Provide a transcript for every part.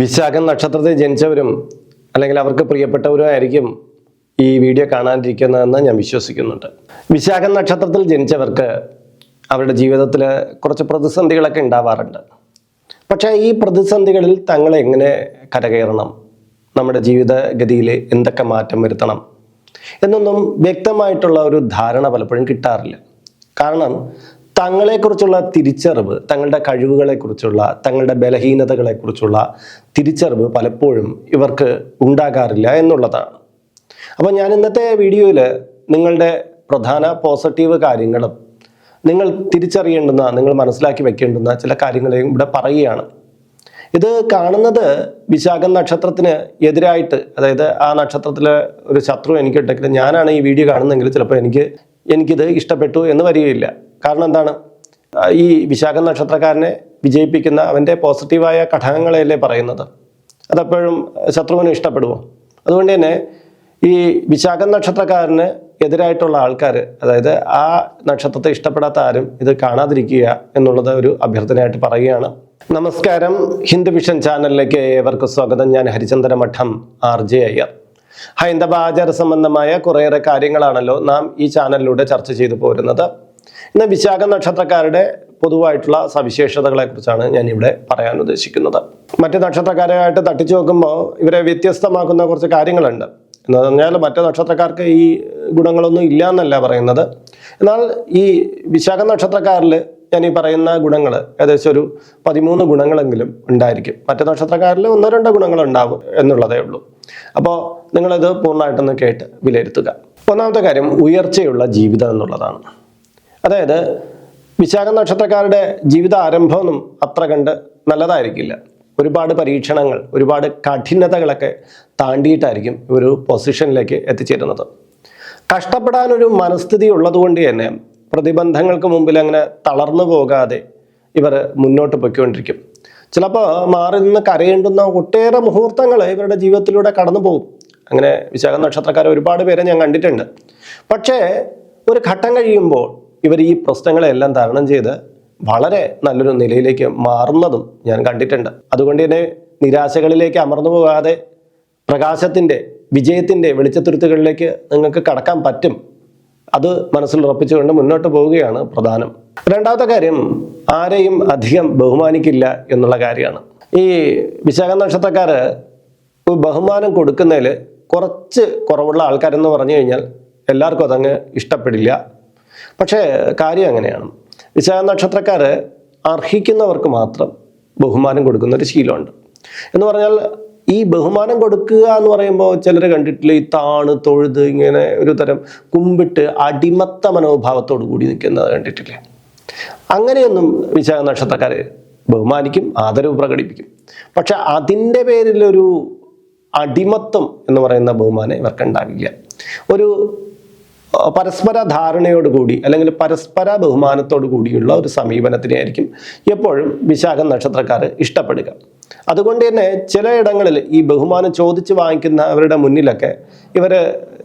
വിശാഖം നക്ഷത്രത്തിൽ ജനിച്ചവരും അല്ലെങ്കിൽ അവർക്ക് പ്രിയപ്പെട്ടവരും ആയിരിക്കും ഈ വീഡിയോ കാണാനിരിക്കുന്നതെന്ന് ഞാൻ വിശ്വസിക്കുന്നുണ്ട്. വിശാഖം നക്ഷത്രത്തിൽ ജനിച്ചവർക്ക് അവരുടെ ജീവിതത്തിൽ കുറച്ച് പ്രതിസന്ധികളൊക്കെ ഉണ്ടാവാറുണ്ട്. പക്ഷേ ഈ പ്രതിസന്ധികളിൽ തങ്ങൾ എങ്ങനെ കരകയറണം? നമ്മുടെ ജീവിതഗതിയിൽ എന്തൊക്കെ മാറ്റം വരുത്തണം? എന്നൊന്നും വ്യക്തമായിട്ടുള്ള ഒരു ധാരണ പലപ്പോഴും കിട്ടാറില്ല. കാരണം തങ്ങളെക്കുറിച്ചുള്ള തിരിച്ചറിവ് തങ്ങളുടെ കഴിവുകളെക്കുറിച്ചുള്ള തങ്ങളുടെ ബലഹീനതകളെക്കുറിച്ചുള്ള തിരിച്ചറിവ് പലപ്പോഴും ഇവർക്ക് ഉണ്ടാകാറില്ല എന്നുള്ളതാണ്. അപ്പോൾ ഞാൻ ഇന്നത്തെ വീഡിയോയിൽ നിങ്ങളുടെ പ്രധാന പോസിറ്റീവ് കാര്യങ്ങളും നിങ്ങൾ തിരിച്ചറിയേണ്ടുന്ന നിങ്ങൾ മനസ്സിലാക്കി വെക്കേണ്ടുന്ന ചില കാര്യങ്ങളെയും ഇവിടെ പറയുകയാണ്. ഇത് കാണുന്നത് വിശാഖം നക്ഷത്രത്തിന് എതിരായിട്ട് അതായത് ആ നക്ഷത്രത്തിലെ ഒരു ശത്രു എനിക്കുണ്ടെങ്കിൽ ഞാനാണ് ഈ വീഡിയോ കാണുന്നതെങ്കിൽ ചിലപ്പോൾ എനിക്ക് എനിക്കിത് ഇഷ്ടപ്പെട്ടു എന്ന് വരികയില്ല. കാരണം എന്താണ്? ഈ വിശാഖ നക്ഷത്രക്കാരനെ വിജയിപ്പിക്കുന്ന അവന്റെ പോസിറ്റീവായ ഘടകങ്ങളെയല്ലേ പറയുന്നത്? അതെപ്പോഴും ശത്രുവിന് ഇഷ്ടപ്പെടുമോ അതുകൊണ്ട് തന്നെ ഈ വിശാഖ നക്ഷത്രക്കാരന് എതിരായിട്ടുള്ള ആൾക്കാർ അതായത് ആ നക്ഷത്രത്തെ ഇഷ്ടപ്പെടാത്ത ആരും ഇത് കാണാതിരിക്കുക എന്നുള്ളത് ഒരു അഭ്യർത്ഥനയായിട്ട് പറയുകയാണ്. നമസ്കാരം. ഹിന്ദു വിഷൻ ചാനലിലേക്ക് ഏവർക്കും സ്വാഗതം. ഞാൻ ഹരിചന്ദ്ര മഠം ആർ ജെ അയ്യർ. ഹൈന്ദവ ആചാര സംബന്ധമായ കുറേയേറെ കാര്യങ്ങളാണല്ലോ നാം ഈ ചാനലിലൂടെ ചർച്ച ചെയ്തു പോരുന്നത്. ഇന്ന് വിശാഖ നക്ഷത്രക്കാരുടെ പൊതുവായിട്ടുള്ള സവിശേഷതകളെ കുറിച്ചാണ് ഞാൻ ഇവിടെ പറയാൻ ഉദ്ദേശിക്കുന്നത്. മറ്റ് നക്ഷത്രക്കാരായിട്ട് തട്ടിച്ചു നോക്കുമ്പോൾ ഇവരെ വ്യത്യസ്തമാക്കുന്ന കുറച്ച് കാര്യങ്ങളുണ്ട്. എന്ന് പറഞ്ഞാൽ മറ്റു നക്ഷത്രക്കാർക്ക് ഈ ഗുണങ്ങളൊന്നും ഇല്ല എന്നല്ല പറയുന്നത്. എന്നാൽ ഈ വിശാഖ നക്ഷത്രക്കാരിൽ ഞാൻ ഈ പറയുന്ന ഗുണങ്ങൾ ഏകദേശം ഒരു പതിമൂന്ന് ഗുണങ്ങളെങ്കിലും ഉണ്ടായിരിക്കും. മറ്റു നക്ഷത്രക്കാരിൽ ഒന്നോ രണ്ടോ ഗുണങ്ങൾ ഉണ്ടാവും എന്നുള്ളതേ ഉള്ളൂ. അപ്പോൾ നിങ്ങളിത് പൂർണമായിട്ടൊന്ന് കേട്ട് വിലയിരുത്തുക. ഒന്നാമത്തെ കാര്യം ഉയർച്ചയുള്ള ജീവിതം എന്നുള്ളതാണ്. അതായത് വിശാഖ നക്ഷത്രക്കാരുടെ ജീവിത ആരംഭമൊന്നും അത്ര കണ്ട് നല്ലതായിരിക്കില്ല. ഒരുപാട് പരീക്ഷണങ്ങൾ ഒരുപാട് കഠിനതകളൊക്കെ താണ്ടിയിട്ടായിരിക്കും ഒരു പൊസിഷനിലേക്ക് എത്തിച്ചേരുന്നത്. കഷ്ടപ്പെടാനൊരു മനസ്ഥിതി ഉള്ളതുകൊണ്ട് തന്നെ പ്രതിബന്ധങ്ങൾക്ക് മുമ്പിൽ അങ്ങനെ തളർന്നു പോകാതെ ഇവർ മുന്നോട്ട് പൊയ്ക്കൊണ്ടിരിക്കും. ചിലപ്പോൾ മാറി നിന്ന് കരയേണ്ടുന്ന ഒട്ടേറെ മുഹൂർത്തങ്ങൾ ഇവരുടെ ജീവിതത്തിലൂടെ കടന്നു പോകും. അങ്ങനെ വിശാഖ നക്ഷത്രക്കാരെ ഒരുപാട് പേരെ ഞാൻ കണ്ടിട്ടുണ്ട്. പക്ഷേ ഒരു ഘട്ടം കഴിയുമ്പോൾ ഇവർ ഈ പ്രശ്നങ്ങളെല്ലാം തരണം ചെയ്ത് വളരെ നല്ലൊരു നിലയിലേക്ക് മാറുന്നതും ഞാൻ കണ്ടിട്ടുണ്ട്. അതുകൊണ്ട് തന്നെ നിരാശകളിലേക്ക് അമർന്നു പോകാതെ പ്രകാശത്തിന്റെ വിജയത്തിന്റെ വെളിച്ചത്തുരുത്തുകളിലേക്ക് നിങ്ങൾക്ക് കടക്കാൻ പറ്റും. അത് മനസ്സിൽ ഉറപ്പിച്ചുകൊണ്ട് മുന്നോട്ട് പോവുകയാണ് പ്രധാനം. രണ്ടാമത്തെ കാര്യം ആരെയും അധികം ബഹുമാനിക്കില്ല എന്നുള്ള കാര്യമാണ്. ഈ വിശാഖ നക്ഷത്രക്കാർ ബഹുമാനം കൊടുക്കുന്നതിൽ കുറച്ച് കുറവുള്ള ആൾക്കാരെന്ന് പറഞ്ഞു കഴിഞ്ഞാൽ എല്ലാവർക്കും അതങ്ങ് ഇഷ്ടപ്പെടില്ല. പക്ഷേ കാര്യം അങ്ങനെയാണ്. വിശാഖ നക്ഷത്രക്കാർ അർഹിക്കുന്നവർക്ക് മാത്രം ബഹുമാനം കൊടുക്കുന്ന ഒരു ശീലമുണ്ട്. എന്ന് പറഞ്ഞാൽ ഈ ബഹുമാനം കൊടുക്കുക എന്ന് പറയുമ്പോൾ ചിലർ കണ്ടിട്ടില്ല ഈ താണ് തൊഴുത് ഇങ്ങനെ ഒരു തരം കുമ്പിട്ട് അടിമത്ത മനോഭാവത്തോടു കൂടി നിൽക്കുന്നത് കണ്ടിട്ടില്ലേ? അങ്ങനെയൊന്നും വിശാഖ നക്ഷത്രക്കാർ ബഹുമാനിക്കും ആദരവ് പ്രകടിപ്പിക്കും. പക്ഷെ അതിന്റെ പേരിലൊരു അടിമത്വം എന്ന് പറയുന്ന ബഹുമാനം ഇവർക്ക് ഉണ്ടാവില്ല ഒരു പരസ്പര ധാരണയോടുകൂടി അല്ലെങ്കിൽ പരസ്പര ബഹുമാനത്തോടു കൂടിയുള്ള ഒരു സമീപനത്തിനെയായിരിക്കും എപ്പോഴും വിശാഖം നക്ഷത്രക്കാർ ഇഷ്ടപ്പെടുക. അതുകൊണ്ട് തന്നെ ചിലയിടങ്ങളിൽ ഈ ബഹുമാനം ചോദിച്ച് വാങ്ങിക്കുന്നവരുടെ മുന്നിലൊക്കെ ഇവർ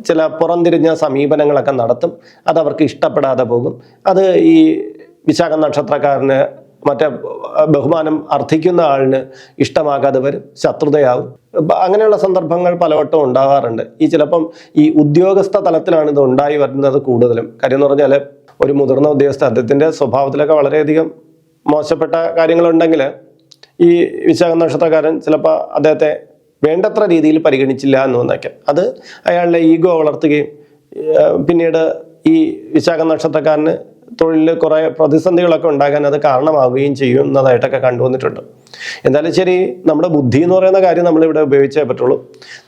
ചില പുറംതിരിഞ്ഞ സമീപനങ്ങളൊക്കെ നടത്തും. അത് അവർക്ക് ഇഷ്ടപ്പെടാതെ പോകും. അത് ഈ വിശാഖ നക്ഷത്രക്കാരന് മറ്റേ ബഹുമാനം അർത്ഥിക്കുന്ന ആളിന് ഇഷ്ടമാകാതെ വരും. ശത്രുതയാവും. അങ്ങനെയുള്ള സന്ദർഭങ്ങൾ പലവട്ടം ഉണ്ടാകാറുണ്ട്. ഈ ചിലപ്പം ഈ ഉദ്യോഗസ്ഥ തലത്തിലാണ് ഇത് ഉണ്ടായി വരുന്നത് കൂടുതലും. കാര്യം എന്ന് പറഞ്ഞാൽ ഒരു മുതിർന്ന ഉദ്യോഗസ്ഥ അദ്ദേഹത്തിന്റെ സ്വഭാവത്തിലൊക്കെ വളരെയധികം മോശപ്പെട്ട കാര്യങ്ങളുണ്ടെങ്കിൽ ഈ വിശാഖ നക്ഷത്രക്കാരൻ ചിലപ്പോൾ അദ്ദേഹത്തെ വേണ്ടത്ര രീതിയിൽ പരിഗണിച്ചില്ല എന്ന് വന്നേക്കാം അത് അയാളുടെ ഈഗോ വളർത്തുകയും പിന്നീട് ഈ വിശാഖ നക്ഷത്രക്കാരന് തൊഴിലിൽ കുറേ പ്രതിസന്ധികളൊക്കെ ഉണ്ടാകാൻ അത് കാരണമാവുകയും ചെയ്യുന്നതായിട്ടൊക്കെ കണ്ടുവന്നിട്ടുണ്ട്. എന്തായാലും ശരി നമ്മുടെ ബുദ്ധി എന്ന് പറയുന്ന കാര്യം നമ്മളിവിടെ ഉപയോഗിച്ചേ പറ്റുള്ളൂ.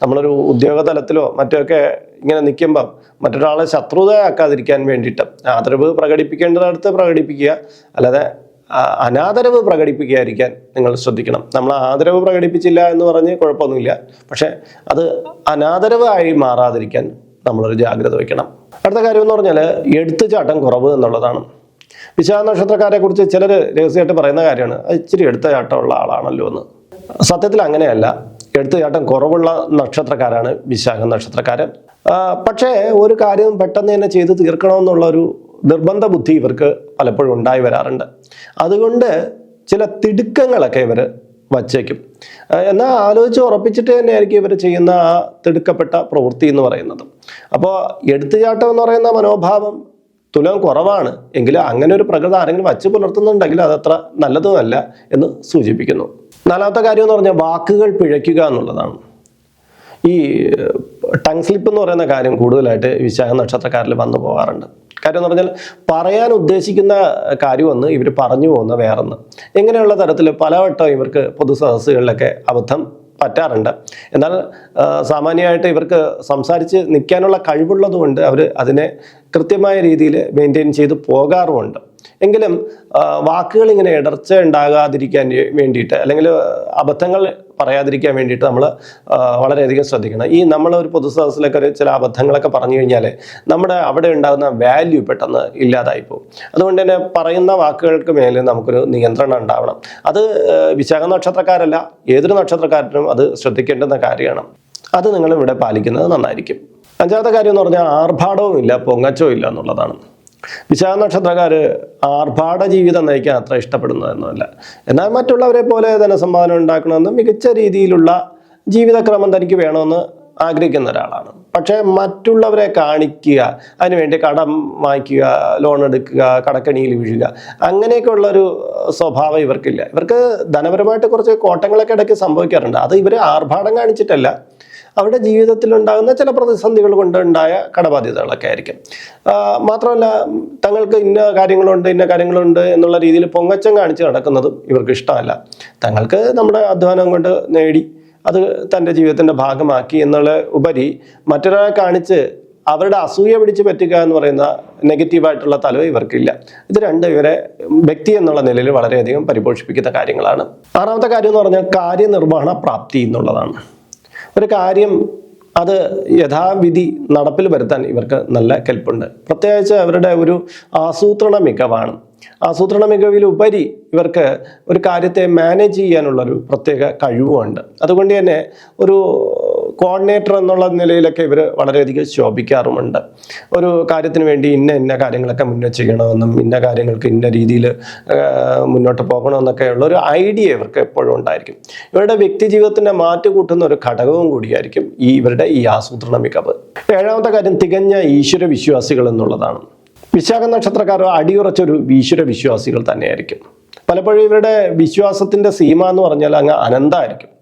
നമ്മളൊരു ഉദ്യോഗ തലത്തിലോ മറ്റൊക്കെ ഇങ്ങനെ നിൽക്കുമ്പം മറ്റൊരാളെ ശത്രുതയാക്കാതിരിക്കാൻ വേണ്ടിയിട്ട് ആദരവ് പ്രകടിപ്പിക്കേണ്ടതടുത്ത് പ്രകടിപ്പിക്കുക അല്ലാതെ അനാദരവ് പ്രകടിപ്പിക്കാതിരിക്കാൻ നിങ്ങൾ ശ്രദ്ധിക്കണം. നമ്മൾ ആദരവ് പ്രകടിപ്പിച്ചില്ല എന്ന് പറഞ്ഞ് കുഴപ്പമൊന്നുമില്ല. പക്ഷേ അത് അനാദരവായി മാറാതിരിക്കാൻ നമ്മളൊരു ജാഗ്രത വയ്ക്കണം അടുത്ത കാര്യം എന്ന് പറഞ്ഞാൽ എടുത്തുചാട്ടം കുറവ് എന്നുള്ളതാണ്. വിശാഖ നക്ഷത്രക്കാരെ കുറിച്ച് ചിലർ രഹസ്യമായിട്ട് പറയുന്ന കാര്യമാണ് അത് ഇച്ചിരി എടുത്തുചാട്ടമുള്ള ആളാണല്ലോ എന്ന്. സത്യത്തിൽ അങ്ങനെയല്ല. എടുത്തുചാട്ടം കുറവുള്ള നക്ഷത്രക്കാരാണ് വിശാഖ നക്ഷത്രക്കാരൻ പക്ഷേ ഒരു കാര്യം പെട്ടെന്ന് തന്നെ ചെയ്ത് തീർക്കണമെന്നുള്ള ഒരു നിർബന്ധ ബുദ്ധി ഇവർക്ക് പലപ്പോഴും ഉണ്ടായി വരാറുണ്ട്. അതുകൊണ്ട് ചില തിടുക്കങ്ങളൊക്കെ ഇവർ വച്ചേക്കും. എന്നാൽ ആലോചിച്ച് ഉറപ്പിച്ചിട്ട് തന്നെയായിരിക്കും ഇവർ ചെയ്യുന്ന ആ തിടുക്കപ്പെട്ട പ്രവൃത്തി എന്ന് പറയുന്നത്. അപ്പോൾ എടുത്തുചാട്ടം എന്ന് പറയുന്ന മനോഭാവം തുലം കുറവാണ്. എങ്കിലും അങ്ങനെ ഒരു പ്രകൃതം ആരെങ്കിലും വച്ച് പുലർത്തുന്നുണ്ടെങ്കിൽ അതത്ര നല്ലതുമല്ല എന്ന് സൂചിപ്പിക്കുന്നു. നാലാമത്തെ കാര്യം എന്ന് പറഞ്ഞാൽ വാക്കുകൾ പിഴയ്ക്കുക എന്നുള്ളതാണ്. ഈ ടങ് സ്ലിപ്പ് എന്ന് പറയുന്ന കാര്യം കൂടുതലായിട്ട് വിശാഖ നക്ഷത്രക്കാരിൽ വന്നു പോകാറുണ്ട്. കാര്യം എന്ന് പറഞ്ഞാൽ പറയാൻ ഉദ്ദേശിക്കുന്ന കാര്യമൊന്ന് ഇവർ പറഞ്ഞു പോകുന്ന വേറൊന്ന്. ഇങ്ങനെയുള്ള തരത്തിൽ പലവട്ടം ഇവർക്ക് പൊതുസദസ്സുകളിലൊക്കെ അബദ്ധം പറ്റാറുണ്ട്. എന്നാൽ സാമാന്യമായിട്ട് ഇവർക്ക് സംസാരിച്ച് നിൽക്കാനുള്ള കഴിവുള്ളതുകൊണ്ട് അവർ അതിനെ കൃത്യമായ രീതിയിൽ മെയിന്റെയിൻ ചെയ്ത് പോകാറുമുണ്ട്. എങ്കിലും വാക്കുകൾ ഇങ്ങനെ ഇടർച്ച ഉണ്ടാകാതിരിക്കാൻ വേണ്ടിയിട്ട് അല്ലെങ്കിൽ അബദ്ധങ്ങൾ പറയാതിരിക്കാൻ വേണ്ടിയിട്ട് നമ്മൾ വളരെയധികം ശ്രദ്ധിക്കണം. ഈ നമ്മൾ ഒരു പൊതുസദസ്സിലൊക്കെ ഒരു ചില അബദ്ധങ്ങളൊക്കെ പറഞ്ഞു കഴിഞ്ഞാൽ നമ്മുടെ അവിടെ ഉണ്ടാകുന്ന വാല്യൂ പെട്ടെന്ന് ഇല്ലാതായി പോകും. അതുകൊണ്ട് തന്നെ പറയുന്ന വാക്കുകൾക്ക് മേലെ നമുക്കൊരു നിയന്ത്രണം ഉണ്ടാവണം. അത് വിശാഖ നക്ഷത്രക്കാരല്ല ഏതൊരു നക്ഷത്രക്കാരനും അത് ശ്രദ്ധിക്കേണ്ടുന്ന കാര്യമാണ്. അത് നിങ്ങൾ ഇവിടെ പാലിക്കുന്നത് നന്നായിരിക്കും. അഞ്ചാമത്തെ കാര്യം എന്ന് പറഞ്ഞാൽ ആർഭാടവും ഇല്ല പൊങ്ങച്ചവും ഇല്ല എന്നുള്ളതാണ്. വിശാഖ നക്ഷത്രക്കാർ ആർഭാട ജീവിതം നയിക്കാൻ അത്ര ഇഷ്ടപ്പെടുന്നതെന്നല്ല. എന്നാൽ മറ്റുള്ളവരെ പോലെ ധനസമ്പാദനം ഉണ്ടാക്കണമെന്ന് മികച്ച രീതിയിലുള്ള ജീവിതക്രമം തനിക്ക് വേണമെന്ന് ആഗ്രഹിക്കുന്ന ഒരാളാണ്. പക്ഷേ മറ്റുള്ളവരെ കാണിക്കുക അതിനുവേണ്ടി കടം വാങ്ങിക്കുക ലോൺ എടുക്കുക കടക്കണിയിൽ വീഴുക അങ്ങനെയൊക്കെയുള്ളൊരു സ്വഭാവം ഇവർക്കില്ല. ഇവർക്ക് ധനപരമായിട്ട് കുറച്ച് കോട്ടങ്ങളൊക്കെ ഇടയ്ക്ക് സംഭവിക്കാറുണ്ട്. അത് ഇവർ ആർഭാടം കാണിച്ചിട്ടല്ല. അവരുടെ ജീവിതത്തിൽ ഉണ്ടാകുന്ന ചില പ്രതിസന്ധികൾ കൊണ്ട് ഉണ്ടായ കടബാധ്യതകളൊക്കെ ആയിരിക്കും. മാത്രമല്ല തങ്ങൾക്ക് ഇന്ന കാര്യങ്ങളുണ്ട് ഇന്ന കാര്യങ്ങളുണ്ട് എന്നുള്ള രീതിയിൽ പൊങ്ങച്ചം കാണിച്ച് നടക്കുന്നതും ഇവർക്ക് ഇഷ്ടമല്ല. തങ്ങൾക്ക് നമ്മുടെ അധ്വാനം കൊണ്ട് നേടി അത് തന്റെ ജീവിതത്തിന്റെ ഭാഗമാക്കി എന്നുള്ള ഉപരി മറ്റൊരാളെ കാണിച്ച് അവരുടെ അസൂയ പിടിച്ച് പറ്റുക എന്ന് പറയുന്ന നെഗറ്റീവായിട്ടുള്ള തലവ് ഇവർക്കില്ല. ഇത് രണ്ട് ഇവരെ വ്യക്തി എന്നുള്ള നിലയിൽ വളരെയധികം പരിപോഷിപ്പിക്കുന്ന കാര്യങ്ങളാണ്. ആറാമത്തെ കാര്യം എന്ന് പറഞ്ഞാൽ കാര്യനിർവഹണ പ്രാപ്തി എന്നുള്ളതാണ്. ഒരു കാര്യം അത് യഥാവിധി നടപ്പിൽ വരുത്താൻ ഇവർക്ക് നല്ല കെൽപ്പുണ്ട്. പ്രത്യേകിച്ച് അവരുടെ ഒരു ആസൂത്രണ മികവാണ്. ആസൂത്രണ മികവിലുപരി ഇവർക്ക് ഒരു കാര്യത്തെ മാനേജ് ചെയ്യാനുള്ളൊരു പ്രത്യേക കഴിവുമുണ്ട് അതുകൊണ്ട് തന്നെ ഒരു കോർഡിനേറ്റർ എന്നുള്ള നിലയിലൊക്കെ ഇവർ വളരെയധികം ശോഭിക്കാറുമുണ്ട്. ഒരു കാര്യത്തിന് വേണ്ടി ഇന്ന ഇന്ന കാര്യങ്ങളൊക്കെ മുന്നേ ചെയ്യണമെന്നും ഇന്ന കാര്യങ്ങൾക്ക് ഇന്ന രീതിയിൽ മുന്നോട്ട് പോകണമെന്നൊക്കെ ഉള്ള ഒരു ഐഡിയ ഇവർക്ക് എപ്പോഴും ഉണ്ടായിരിക്കും. ഇവരുടെ വ്യക്തി ജീവിതത്തിന്റെ മാറ്റു കൂട്ടുന്ന ഒരു ഘടകവും കൂടിയായിരിക്കും ഈ ഇവരുടെ ഈ ആസൂത്രണ മികവ്. ഏഴാമത്തെ കാര്യം തികഞ്ഞ ഈശ്വര വിശ്വാസികൾ എന്നുള്ളതാണ്. വിശാഖ നക്ഷത്രക്കാർ അടിയുറച്ചൊരു ഈശ്വര വിശ്വാസികൾ തന്നെയായിരിക്കും. പലപ്പോഴും ഇവരുടെ വിശ്വാസത്തിന്റെ സീമ എന്ന് പറഞ്ഞാൽ അങ്ങ് അനന്തമായിരിക്കും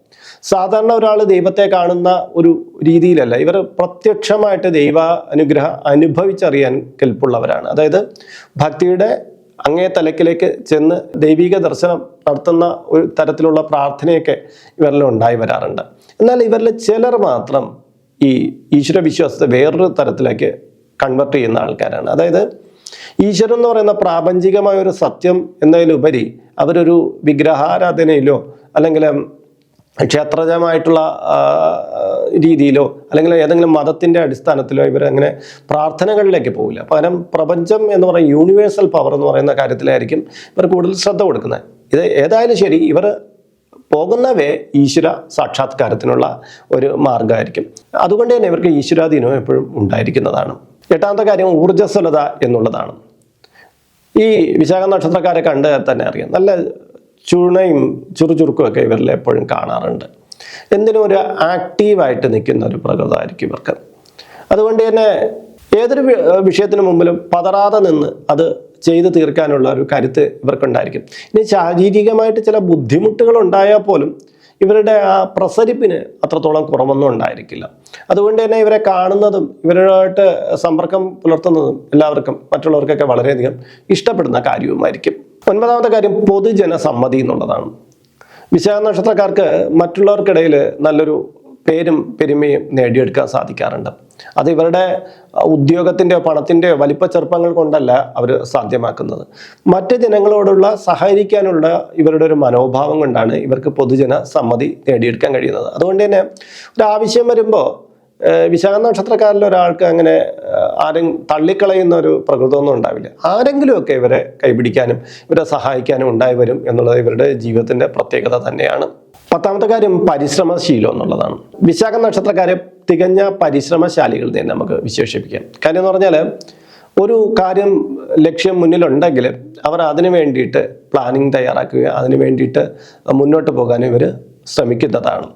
സാധാരണ ഒരാൾ ദൈവത്തെ കാണുന്ന ഒരു രീതിയിലല്ല. ഇവർ പ്രത്യക്ഷമായിട്ട് ദൈവ അനുഗ്രഹം അനുഭവിച്ചറിയാൻ കെൽപ്പുള്ളവരാണ്. അതായത് ഭക്തിയുടെ അങ്ങേ തലക്കിലേക്ക് ചെന്ന് ദൈവിക ദർശനം നടത്തുന്ന ഒരു തരത്തിലുള്ള പ്രാർത്ഥനയൊക്കെ ഇവരിൽ ഉണ്ടായി വരാറുണ്ട്. എന്നാൽ ഇവരിൽ ചിലർ മാത്രം ഈ ഈശ്വര വിശ്വാസത്തെ വേറൊരു തരത്തിലേക്ക് കൺവെർട്ട് ചെയ്യുന്ന ആൾക്കാരാണ്. അതായത് ഈശ്വരൻ എന്ന് പറയുന്ന പ്രാപഞ്ചികമായ ഒരു സത്യം എന്നതിലുപരി അവരൊരു വിഗ്രഹാരാധനയിലോ അല്ലെങ്കിൽ ക്ഷേത്രജമായിട്ടുള്ള രീതിയിലോ അല്ലെങ്കിൽ ഏതെങ്കിലും മതത്തിന്റെ അടിസ്ഥാനത്തിലോ ഇവർ അങ്ങനെ പ്രാർത്ഥനകളിലേക്ക് പോകില്ല പകരം പ്രപഞ്ചം എന്ന് പറയുന്ന യൂണിവേഴ്സൽ പവർ എന്ന് പറയുന്ന കാര്യത്തിലായിരിക്കും ഇവർ കൂടുതൽ ശ്രദ്ധ കൊടുക്കുന്നത്. ഇത് ഏതായാലും ശരി ഇവർ പോകുന്നവേ ഈശ്വര സാക്ഷാത്കാരത്തിനുള്ള ഒരു മാർഗമായിരിക്കും അതുകൊണ്ട് തന്നെ ഇവർക്ക് ഈശ്വരാധീനം എപ്പോഴും ഉണ്ടായിരിക്കുന്നതാണ്. എട്ടാമത്തെ കാര്യം ഊർജസ്വലത എന്നുള്ളതാണ്. ഈ വിശാഖ നക്ഷത്രക്കാരെ കണ്ട് തന്നെ അറിയാം. നല്ല ചുണയും ചുറുചുറുക്കും ഒക്കെ ഇവരിൽ എപ്പോഴും കാണാറുണ്ട്. എന്തിനും ഒരു ആക്റ്റീവായിട്ട് നിൽക്കുന്ന ഒരു പ്രകൃതമായിരിക്കും ഇവർക്ക്. അതുകൊണ്ട് തന്നെ ഏതൊരു വിഷയത്തിന് മുമ്പിലും പതറാതെ നിന്ന് അത് ചെയ്തു തീർക്കാനുള്ള ഒരു കരുത്ത് ഇവർക്കുണ്ടായിരിക്കും. ഇനി ശാരീരികമായിട്ട് ചില ബുദ്ധിമുട്ടുകൾ ഉണ്ടായാൽ പോലും ഇവരുടെ ആ പ്രസരിപ്പിന് അത്രത്തോളം കുറവൊന്നും ഉണ്ടായിരിക്കില്ല. അതുകൊണ്ട് തന്നെ ഇവരെ കാണുന്നതും ഇവരുമായിട്ട് സമ്പർക്കം പുലർത്തുന്നതും എല്ലാവർക്കും മറ്റുള്ളവർക്കൊക്കെ വളരെയധികം ഇഷ്ടപ്പെടുന്ന കാര്യവുമായിരിക്കും. ഒൻപതാമത്തെ കാര്യം പൊതുജനസമ്മതി എന്നുള്ളതാണ്. വിശാഖ നക്ഷത്രക്കാർക്ക് മറ്റുള്ളവർക്കിടയിൽ നല്ലൊരു പേരും പെരുമയും നേടിയെടുക്കാൻ സാധിക്കാറുണ്ട്. അത് ഇവരുടെ ഉദ്യോഗത്തിന്റെയോ പണത്തിന്റെയോ വലിപ്പച്ചെറുപ്പങ്ങൾ കൊണ്ടല്ല അവർ സാധ്യമാക്കുന്നത്. മറ്റ് ജനങ്ങളോടുള്ള സഹകരിക്കാനുള്ള ഇവരുടെ ഒരു മനോഭാവം കൊണ്ടാണ് ഇവർക്ക് പൊതുജന സമ്മതി നേടിയെടുക്കാൻ കഴിയുന്നത്. അതുകൊണ്ട് തന്നെ ഒരു ആവശ്യം വരുമ്പോൾ വിശാഖ നക്ഷത്രക്കാരിൽ ഒരാൾക്ക് അങ്ങനെ ആരും തള്ളിക്കളയുന്ന ഒരു പ്രകൃതമൊന്നും ഉണ്ടാവില്ല. ആരെങ്കിലുമൊക്കെ ഇവരെ കൈപിടിക്കാനും ഇവരെ സഹായിക്കാനും ഉണ്ടായി വരും എന്നുള്ളത് ഇവരുടെ ജീവിതത്തിന്റെ പ്രത്യേകത തന്നെയാണ്. പത്താമത്തെ കാര്യം പരിശ്രമശീലം എന്നുള്ളതാണ്. വിശാഖ നക്ഷത്രക്കാരെ തികഞ്ഞ പരിശ്രമശാലികൾ തന്നെ നമുക്ക് വിശേഷിപ്പിക്കാം. കാര്യം എന്ന് പറഞ്ഞാൽ ഒരു കാര്യം ലക്ഷ്യം മുന്നിലുണ്ടെങ്കിൽ അവർ അതിനു വേണ്ടിയിട്ട് പ്ലാനിങ് തയ്യാറാക്കുകയും അതിനു വേണ്ടിയിട്ട് മുന്നോട്ട് പോകാൻ ഇവർ ശ്രമിക്കുന്നതാണ്.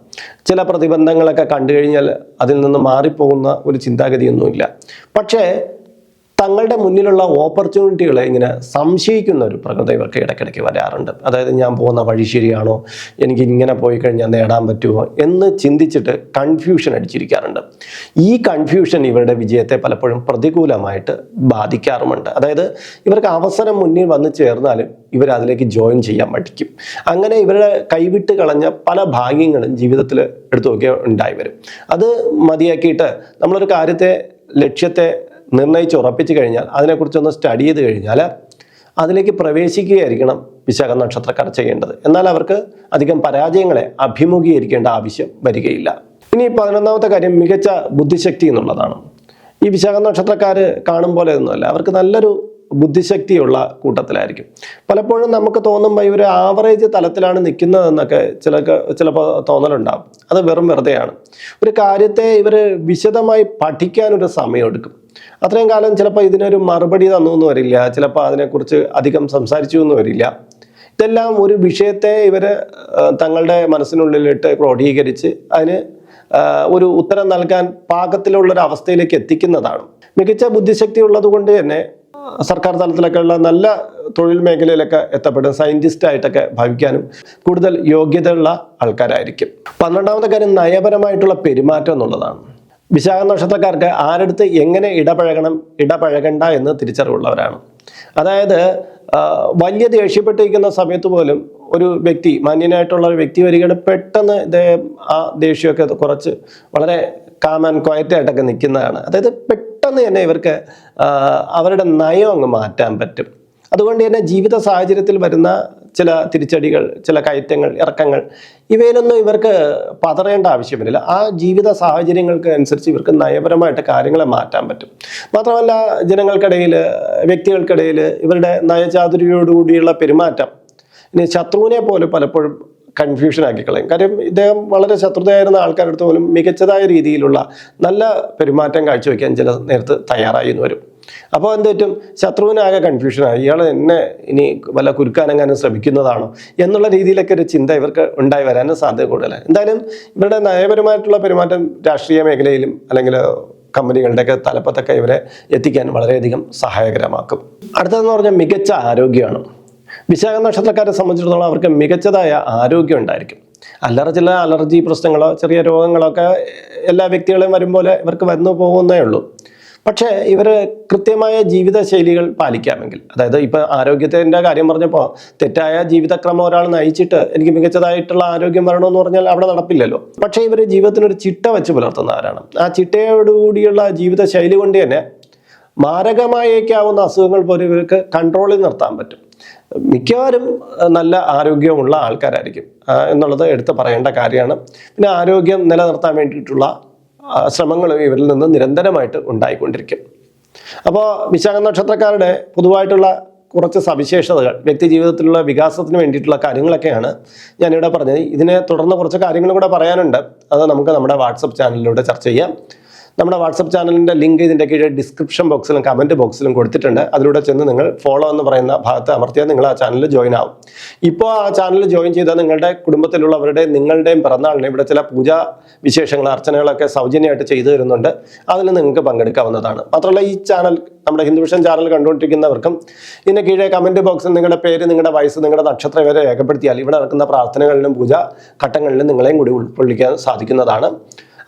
ചില പ്രതിബന്ധങ്ങളൊക്കെ കണ്ടു കഴിഞ്ഞാൽ അതിൽ നിന്ന് മാറിപ്പോകുന്ന ഒരു ചിന്താഗതിയൊന്നുമില്ല. പക്ഷേ തങ്ങളുടെ മുന്നിലുള്ള ഓപ്പർച്യൂണിറ്റികളെ ഇങ്ങനെ സംശയിക്കുന്ന ഒരു പ്രകൃതി ഇവർക്ക് ഇടയ്ക്കിടയ്ക്ക് വരാറുണ്ട്. അതായത് ഞാൻ പോകുന്ന വഴി ശരിയാണോ? എനിക്ക് ഇങ്ങനെ പോയി കഴിഞ്ഞാൽ നേടാൻ പറ്റുമോ? എന്ന് ചിന്തിച്ചിട്ട് കൺഫ്യൂഷൻ അടിച്ചിരിക്കാറുണ്ട്. ഈ കൺഫ്യൂഷൻ ഇവരുടെ വിജയത്തെ പലപ്പോഴും പ്രതികൂലമായിട്ട് ബാധിക്കാറുമുണ്ട്. അതായത് ഇവർക്ക് അവസരം മുന്നിൽ വന്ന് ചേർന്നാലും ഇവർ അതിലേക്ക് ജോയിൻ ചെയ്യാൻ മടിക്കും. അങ്ങനെ ഇവരുടെ കൈവിട്ട് കളഞ്ഞ പല ഭാഗ്യങ്ങളും ജീവിതത്തിൽ എടുത്തു നോക്കിയാൽ ഉണ്ടായി വരും. അത് മതിയാക്കിയിട്ട് നമ്മളൊരു കാര്യത്തെ ലക്ഷ്യത്തെ നിർണയിച്ച് ഉറപ്പിച്ചു കഴിഞ്ഞാൽ അതിനെക്കുറിച്ചൊന്ന് സ്റ്റഡി ചെയ്ത് കഴിഞ്ഞാൽ അതിലേക്ക് പ്രവേശിക്കുകയായിരിക്കണം വിശാഖ നക്ഷത്രക്കാർ ചെയ്യേണ്ടത്. എന്നാൽ അവർക്ക് അധികം പരാജയങ്ങളെ അഭിമുഖീകരിക്കേണ്ട ആവശ്യം വരികയില്ല. ഇനി പതിനൊന്നാമത്തെ കാര്യം മികച്ച ബുദ്ധിശക്തി എന്നുള്ളതാണ്. ഈ വിശാഖ നക്ഷത്രക്കാർ കാണും പോലെ ഒന്നുമല്ല. അവർക്ക് നല്ലൊരു ബുദ്ധിശക്തിയുള്ള കൂട്ടത്തിലായിരിക്കും. പലപ്പോഴും നമുക്ക് തോന്നുമ്പോൾ ഇവർ ആവറേജ് തലത്തിലാണ് നിൽക്കുന്നതെന്നൊക്കെ ചിലക്ക് ചിലപ്പോൾ തോന്നലുണ്ടാകും അത് വെറും വെറുതെയാണ്. ഒരു കാര്യത്തെ ഇവർ വിശദമായി പഠിക്കാനൊരു സമയമെടുക്കും. അത്രയും കാലം ചിലപ്പോൾ ഇതിനൊരു മറുപടി തന്നു എന്ന് വരില്ല. ചിലപ്പോൾ അതിനെക്കുറിച്ച് അധികം സംസാരിച്ചു എന്ന് വരില്ല. ഇതെല്ലാം ഒരു വിഷയത്തെ ഇവർ തങ്ങളുടെ മനസ്സിനുള്ളിലിട്ട് ക്രോഡീകരിച്ച് അതിന് ഒരു ഉത്തരം നൽകാൻ പാകത്തിലുള്ള ഒരു അവസ്ഥയിലേക്ക് എത്തിക്കുന്നതാണ്. മികച്ച ബുദ്ധിശക്തി ഉള്ളത് കൊണ്ട് തന്നെ സർക്കാർ തലത്തിലൊക്കെയുള്ള നല്ല തൊഴിൽ മേഖലയിലൊക്കെ എത്തപ്പെടും സയന്റിസ്റ്റ് ആയിട്ടൊക്കെ ഭവിക്കാനും കൂടുതൽ യോഗ്യതയുള്ള ആൾക്കാരായിരിക്കും. പന്ത്രണ്ടാമത്തെ കാര്യം നയപരമായിട്ടുള്ള പെരുമാറ്റം എന്നുള്ളതാണ്. വിശാഖ നക്ഷത്രക്കാർക്ക് ആരടുത്ത് എങ്ങനെ ഇടപഴകണം ഇടപഴകണ്ട എന്ന് തിരിച്ചറിവുള്ളവരാണ്. അതായത് വലിയ ദേഷ്യപ്പെട്ടിരിക്കുന്ന സമയത്ത് പോലും ഒരു വ്യക്തി മാന്യനായിട്ടുള്ള ഒരു വ്യക്തി വരികയാണ് പെട്ടെന്ന് ഇദ്ദേഹം ആ ദേഷ്യമൊക്കെ കുറച്ച് വളരെ കാം ആൻഡ് ക്വയറ്റ് ആയിട്ടൊക്കെ നിൽക്കുന്നതാണ്. അതായത് പെട്ടെന്ന് തന്നെ ഇവർക്ക് അവരുടെ നയം അങ്ങ് മാറ്റാൻ പറ്റും. അതുകൊണ്ട് തന്നെ ജീവിത സാഹചര്യത്തിൽ വരുന്ന ചില തിരിച്ചടികൾ ചില കയറ്റങ്ങൾ ഇറക്കങ്ങൾ ഇവയിലൊന്നും ഇവർക്ക് പതറേണ്ട ആവശ്യമില്ല. ആ ജീവിത സാഹചര്യങ്ങൾക്ക് അനുസരിച്ച് ഇവർക്ക് നയപരമായിട്ട് കാര്യങ്ങളെ മാറ്റാൻ പറ്റും. മാത്രമല്ല ജനങ്ങൾക്കിടയിൽ വ്യക്തികൾക്കിടയിൽ ഇവരുടെ നയചാതുരിയോടുകൂടിയുള്ള പെരുമാറ്റം. ഇനി ശത്രുവിനെ പോലെ പലപ്പോഴും കൺഫ്യൂഷൻ ആക്കി കളയും കാര്യം ഇദ്ദേഹം വളരെ ശത്രുതയായിരുന്ന ആൾക്കാരുടെ അടുത്ത് പോലും മികച്ചതായ രീതിയിലുള്ള നല്ല പെരുമാറ്റം കാഴ്ചവെക്കാൻ ചില നേരത്ത് തയ്യാറായി എന്ന് വരും. അപ്പോൾ എന്ത് പറ്റും ശത്രുവിനാകെ കൺഫ്യൂഷനായി ഇയാൾ എന്നെ ഇനി വല്ല കുരുക്കാനെങ്ങാനും ശ്രമിക്കുന്നതാണോ എന്നുള്ള രീതിയിലൊക്കെ ഒരു ചിന്ത ഇവർക്ക് ഉണ്ടായി വരാനും സാധ്യത കൂടുതലാണ് എന്തായാലും ഇവരുടെ നയപരമായിട്ടുള്ള പെരുമാറ്റം രാഷ്ട്രീയ മേഖലയിലും അല്ലെങ്കിൽ കമ്പനികളുടെയൊക്കെ തലപ്പത്തൊക്കെ ഇവരെ എത്തിക്കാൻ വളരെയധികം സഹായകരമാക്കും. അടുത്തതെന്ന് പറഞ്ഞാൽ മികച്ച ആരോഗ്യമാണ്. വിശാഖ നക്ഷത്രക്കാരെ സംബന്ധിച്ചിടത്തോളം അവർക്ക് മികച്ചതായ ആരോഗ്യം ഉണ്ടായിരിക്കും. അല്ലറ ചില അലർജി പ്രശ്നങ്ങളോ ചെറിയ രോഗങ്ങളോ ഒക്കെ എല്ലാ വ്യക്തികളെയും വരും പോലെ ഇവർക്ക് വന്നു പോകുന്നേ ഉള്ളൂ. പക്ഷേ ഇവർ കൃത്യമായ ജീവിതശൈലികൾ പാലിക്കാമെങ്കിൽ. അതായത് ഇപ്പം ആരോഗ്യത്തിന്റെ കാര്യം പറഞ്ഞപ്പോൾ തെറ്റായ ജീവിതക്രമം ഒരാൾ നയിച്ചിട്ട് എനിക്ക് മികച്ചതായിട്ടുള്ള ആരോഗ്യം വരണമെന്ന് പറഞ്ഞാൽ അവിടെ നടപ്പില്ലല്ലോ. പക്ഷേ ഇവർ ജീവിതത്തിനൊരു ചിട്ട വെച്ച് പുലർത്തുന്നവരാണ് ആ ചിട്ടയോടുകൂടിയുള്ള ജീവിതശൈലി കൊണ്ട് തന്നെ മാരകമായേക്കാവുന്ന അസുഖങ്ങൾ പോലും ഇവർക്ക് കൺട്രോളിൽ നിർത്താൻ പറ്റും. മിക്കവാറും നല്ല ആരോഗ്യമുള്ള ആൾക്കാരായിരിക്കും. എന്നുള്ളത് എടുത്ത് പറയേണ്ട കാര്യമാണ്. പിന്നെ ആരോഗ്യം നിലനിർത്താൻ വേണ്ടിയിട്ടുള്ള ശ്രമങ്ങളും ഇവരിൽ നിന്ന് നിരന്തരമായിട്ട് ഉണ്ടായിക്കൊണ്ടിരിക്കും. അപ്പോൾ വിശാഖ നക്ഷത്രക്കാരുടെ പൊതുവായിട്ടുള്ള കുറച്ച് സവിശേഷതകൾ വ്യക്തി ജീവിതത്തിലുള്ള വികാസത്തിന് വേണ്ടിയിട്ടുള്ള കാര്യങ്ങളൊക്കെയാണ് ഞാനിവിടെ പറഞ്ഞത്. ഇതിനെ തുടർന്ന് കുറച്ച് കാര്യങ്ങളും കൂടെ പറയാനുണ്ട്. അത് നമുക്ക് നമ്മുടെ വാട്സപ്പ് ചാനലിലൂടെ ചർച്ച ചെയ്യാം. നമ്മുടെ വാട്സപ്പ് ചാനലിന്റെ ലിങ്ക് ഇതിന്റെ കീഴിൽ ഡിസ്ക്രിപ്ഷൻ ബോക്സിലും കമന്റ് ബോക്സിലും കൊടുത്തിട്ടുണ്ട്. അതിലൂടെ ചെന്ന് നിങ്ങൾ ഫോളോ എന്ന് പറയുന്ന ഭാഗത്ത് അമർത്തിയാൽ നിങ്ങൾ ആ ചാനലിൽ ജോയിൻ ആവും. ഇപ്പോൾ ആ ചാനൽ ജോയിൻ ചെയ്താൽ നിങ്ങളുടെ കുടുംബത്തിലുള്ളവരുടെ നിങ്ങളുടെയും പിറന്നാളിന് ഇവിടെ ചില പൂജാ വിശേഷങ്ങൾ അർച്ചനകളൊക്കെ സൗജന്യമായിട്ട് ചെയ്തു തരുന്നുണ്ട്. അതിൽ നിങ്ങൾക്ക് പങ്കെടുക്കാവുന്നതാണ്. മാത്രമല്ല ഈ ചാനൽ നമ്മുടെ ഹിന്ദു വിഷൻ ചാനൽ കണ്ടുകൊണ്ടിരിക്കുന്നവർക്കും ഇതിന്റെ കീഴെ കമന്റ് ബോക്സിൽ നിങ്ങളുടെ പേര് നിങ്ങളുടെ വയസ്സ് നിങ്ങളുടെ നക്ഷത്രം വരെ രേഖപ്പെടുത്തിയാൽ ഇവിടെ നടക്കുന്ന പ്രാർത്ഥനകളിലും പൂജ ഘട്ടങ്ങളിലും നിങ്ങളെയും കൂടി ഉൾക്കൊള്ളിക്കാൻ സാധിക്കുന്നതാണ്.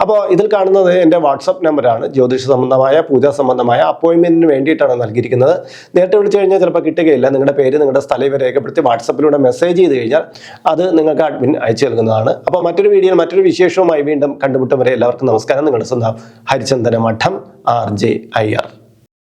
അപ്പോൾ ഇതിൽ കാണുന്നത് എന്റെ വാട്സപ്പ് നമ്പറാണ്. ജ്യോതിഷ സംബന്ധമായ പൂജാ സംബന്ധമായ അപ്പോയിൻമെന്റിന് വേണ്ടിയിട്ടാണ് നൽകിയിരിക്കുന്നത്. നേരത്തെ വിളിച്ചു കഴിഞ്ഞാൽ ചിലപ്പോൾ കിട്ടുകയില്ല. നിങ്ങളുടെ പേര് നിങ്ങളുടെ സ്ഥലം ഇവ രേഖപ്പെടുത്തി വാട്സപ്പിലൂടെ മെസ്സേജ് ചെയ്ത് കഴിഞ്ഞാൽ അത് നിങ്ങൾക്ക് അഡ്മിൻ അയച്ചു നൽകുന്നതാണ്. അപ്പോൾ മറ്റൊരു വീഡിയോയിൽ മറ്റൊരു വിശേഷവുമായി വീണ്ടും കണ്ടുമുട്ടും വരെ എല്ലാവർക്കും നമസ്കാരം. നിങ്ങളുടെ സ്വന്തം ഹരിചന്ദന മഠം ആർ ജെ ഐ ആർ.